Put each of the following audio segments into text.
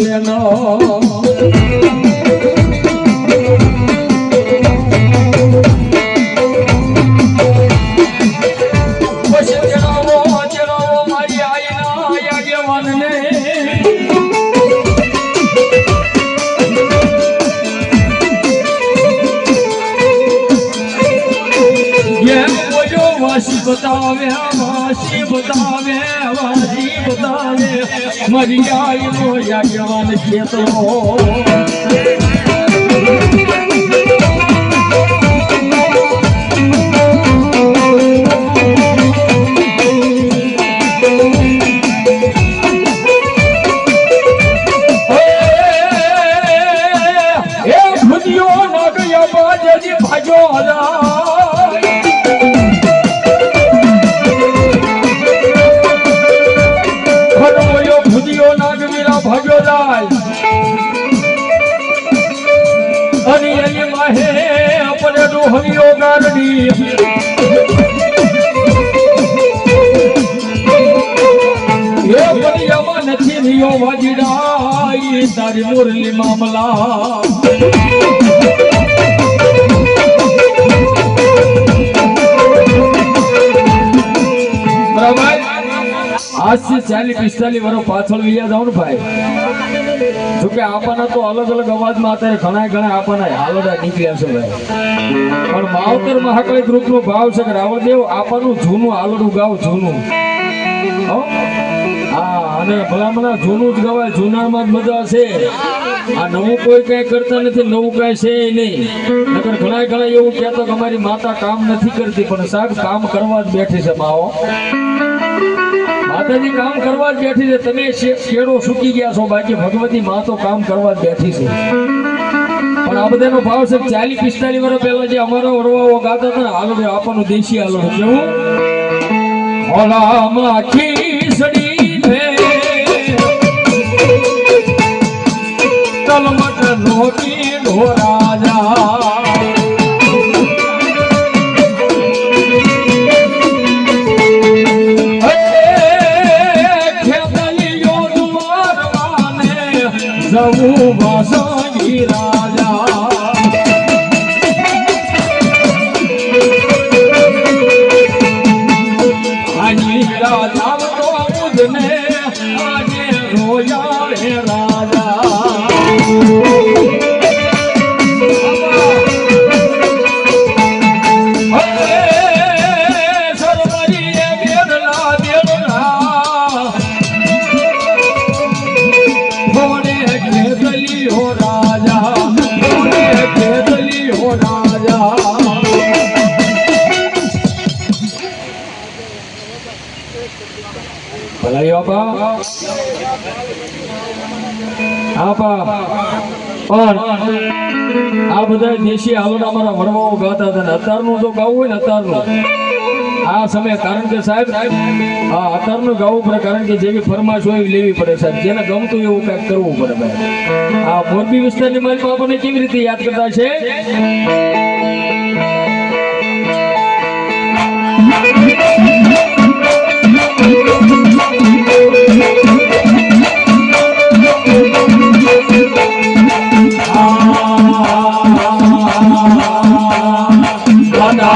કોઈને ઉકલે ન પછી જણાવો જણાવો મારી આઈના આગેવાનને એમ બોલ્યો વાસી બતાવે વાસી બતાવે બતાવે મારી આઈનો આગેવાન ખેતો અને માહે નથી રહ્યો વાજીડા ઈ તારી મુરલી મામલા. બરાબર આજથી ચાલી પિસ્તાલીસ વર્ષ પાછળ વિયા જાવ ને ભાઈ. જોકે આપણા તો અલગ અલગ અવાજમાં અત્યારે ઘણા ઘણા આપણા હાલડા નીકળ્યા છે ભાઈ. પણ માવતર મહાકાળી ગ્રુપ નો ભાવ છે કે રાવળદેવ આપવાનું જૂનું હાલડું ગાવ જૂનું. હા? અને ભલામણા જૂનું જ ગવાય જૂનામાં જ મજા છે આ નવું કોઈ કઈ કરતા નથી, નવું કઈ છે નહીં. નકર ઘણા ઘણા એવું કહેતો કે અમારી માતા કામ નથી કરતી, પણ સાહેબ કામ કરવા જ બેઠી છે માઓ માતાજી કામ કરવા જ બેઠી છે. તમે શેડો સૂકી ગયા છો, બાકી ભગવતી મા તો કામ કરવા જ બેઠી છે. પણ આ બધાનો ભાવ છે ચાલીસ પિસ્તાલીસ વર્ષ પહેલા જે અમારા વડવાઓ ગાતા હતા ને, હાલો આપણું દેશી હાલો કેવું? ઓલામાં ખીસડી તલમટ નોકી ઢોરાજા આ બધા દેશી હાલોડા અમારા વડવાઓ ગાતા હતા અત્યારનું જો ગાવું હોય ને અત્યારનું આ સમય કારણ કે સાહેબ હા અત્યારનું ગાવું પડે કારણ કે જેવી ફરમાશ હોય એવી લેવી પડે સાહેબ. જેને ગમતું એવું કંઈક કરવું પડે ભાઈ. આ મોરબી વિસ્તારની મારી આપણને કેવી રીતે યાદ કરતા છે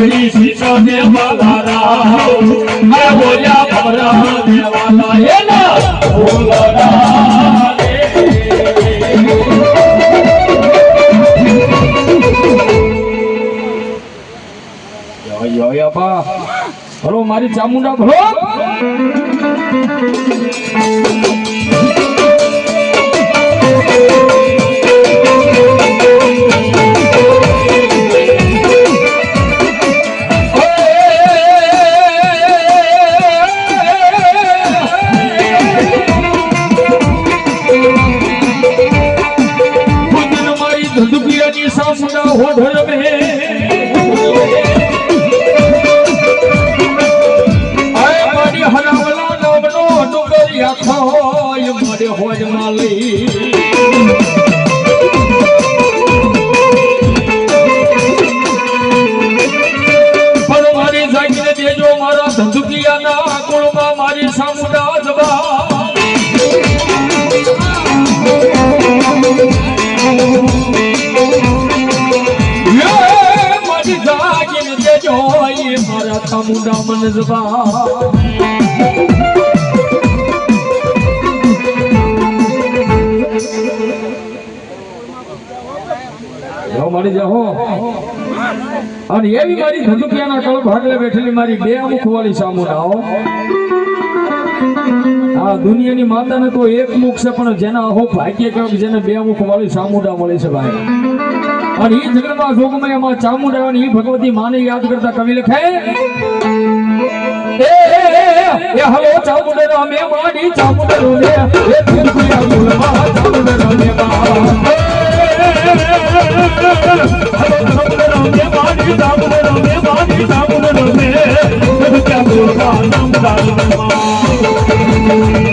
સાંભળી શીશો ને બગાડા મેં બોલ્યા પરમ દેવાના એના બોલડા ભલો મારી ચામુંડા ભલો જવા મારી મળી જાઓ. અને એવી મારી ધંધુકિયાના કળ ભાગલે બેઠેલી મારી બે અમુખ વાળી સામુંડાઓ આ દુનિયાની માતાને તો એક મુખ છે, પણ જેના અહો ભાગ્ય કહેવાય જેને બે મુખ વાળી સામુડા મળે છે, ભાઈ. અને એ જગતમાં જોગમય એમાં ચામુંડા અને ભગવતી માને યાદ કરતા કવિ લખે, એ હલો ચામુંડા મે માડી ચામુંડા રે એ ફિરફિયા ગુલમાં ચામુંડા મે મા. જો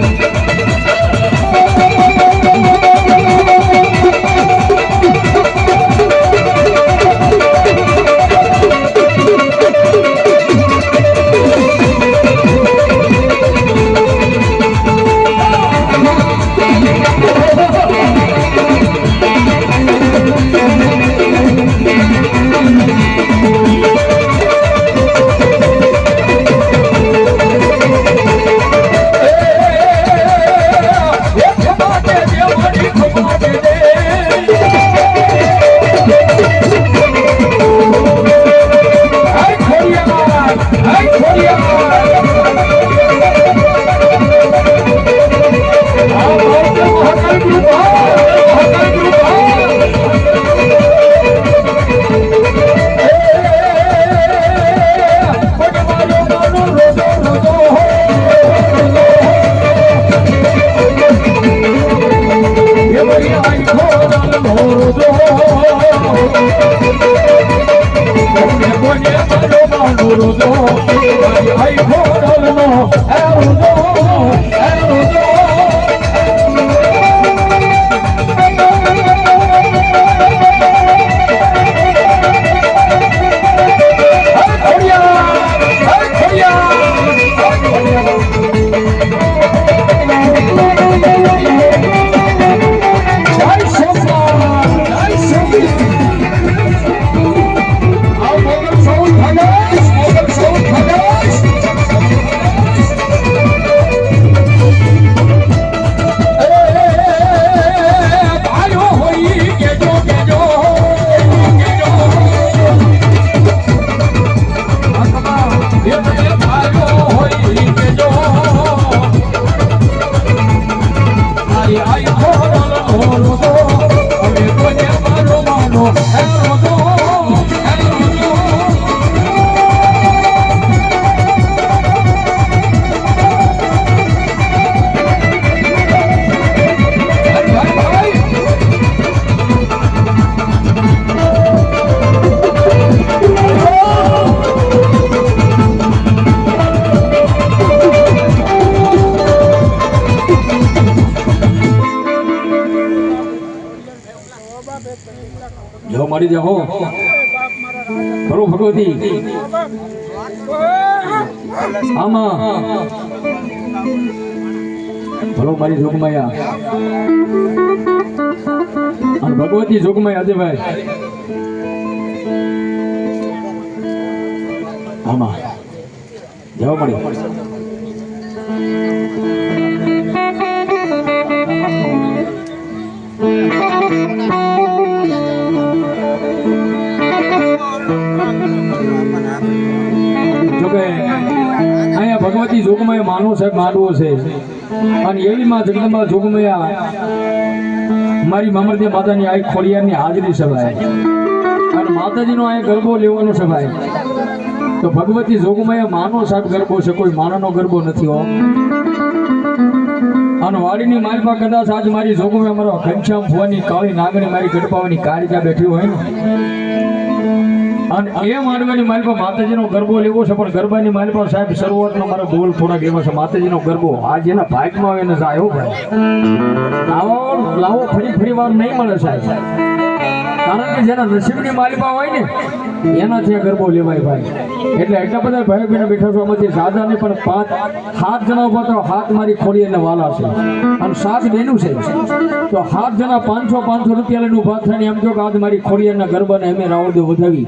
મળી જાઓ. ખરો ભગવતી. આમાં. ભલો મારી જોગમાયા. અને ભગવતી જોગમાયા અજયભાઈ આમાં. જવા મળી. ભગવતી જોગમય માનો સાહેબ માનવો છે. અને એવી માં જગદંબા જોગમયા મારી મામરદી માતાની આ ખોડિયારની હાજરી સભાય અને માતાજીનો આ ગરબો લેવાનો સભાય તો ભગવતી જોગમય માનો સાહેબ ગરબો છે, કોઈ માણાનો ગરબો નથી હો. અને વાડીની માલમાં કદાચ આજ મારી જોગમય અમારો ઘનશ્યામ ભુવાની કાળી નાગણી મારી ગડપાવાની કાળીજા બેઠી હોય ને. અને એ માંડવાની પર માતાજીનો ગરબો લેવો છે, પણ ગરબાની માલમાં સાહેબ શરૂઆતમાં મારો બોલ થોડાક એવા છે, માતાજીનો ગરબો. આજે એના ભાગમાં આવે એને સાહેબ ભાઈ. આવો, લાવો, ફરી ફરી વાર નહીં મળે સાહેબ. કારણ કે જેના નસીબની માલિકા હોય ને એનાથી આ ગરબો લેવાય ભાઈ. એટલે એટલા બધા ભાઈ બહેનો બેઠા છો, આમાંથી સાધા ને પણ પાંચ, સાત જણા ઊભા તો હાથ મારી ખોડી અને વાલા છે. અને સાત બહેનું છે. તો સાત જણા પાંચસો પાંચસો રૂપિયા લઈને ઊભા થઈને એમ જો કે આજ મારી ખોડિયાના ગરબાને અમે રાવડે વધાવી.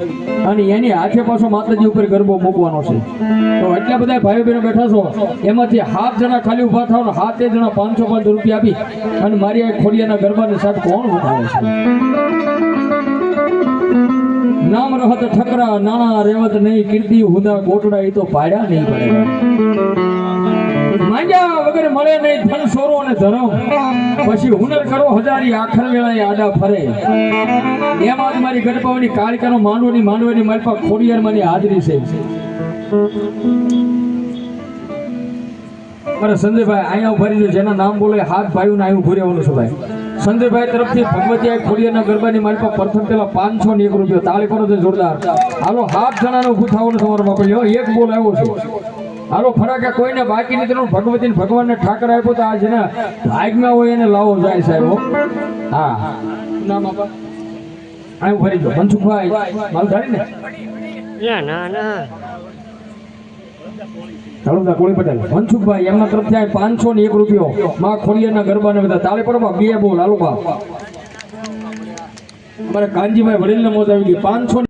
અને એની હાથે પાછો માતાજી ઉપર ગરબો મૂકવાનો છે. તો એટલા બધા ભાઈ બહેનો બેઠા છો, એમાંથી સાત જણા ખાલી ઊભા થાવ ને સાતે જણા પાંચસો પાંચસો રૂપિયા આપી અને મારી આ ખોડિયાના ગરબાની સાથે કોણ વધારે છે? નામ રહત ઠકરા, નાણા રેવત નહીં કીર્તિ હુદા કોટડા એ તો પાડ્યા નહીં પડે માંગ્યા વગર મળે નહીં ધન સોરો અને પછી હુનર કરો હજારી, આખર વેળાએ આડા ફરે. એમ આજ મારી ગરબાવાની કાળિકાનો માંડવાની માંડવાની મારી પાસે ખોડિયારમાંની હાજરી છે. અરે સંજયભાઈ, અહીંયા ઊભા રહીજો, જેના નામ બોલે હાથ ભાઈઓને અહીં ઉભું રહેવાનું છે ભાઈ. સંજયભાઈ તરફથી ભગવતી આ ખોડિયાના ગરબાની મારી પાસે પ્રથમ પેલા પાંચસો ને એક રૂપિયો. તાળી પર છે જોરદાર. હાલો, હાથ જણાને ઊભું થવાનું તમારો એક બોલ આવ્યો છે. હાલો, ફરાકે કોઈને બાકી નથી રહ્યું ભગવતી ભગવાનને ઠાકર આપ્યો તો આ ને ભાગમાં હોય એને લાવો જાય સાહેબ, હો. ના બાપા આવ્યું ફરી જો. મનસુખભાઈ માલધારી ને? ના ના ના. પટેલ, મનસુખભાઈ, એમના તરફથી આ પાંચસો ને એક રૂપિયો. માં ખોડિયાના ગરબાને બધા તાળી પડવા બે બોલ, હાલો બા. અમારે કાનજીભાઈ વડીલને મોજ આવી ગઈ, પાંચસો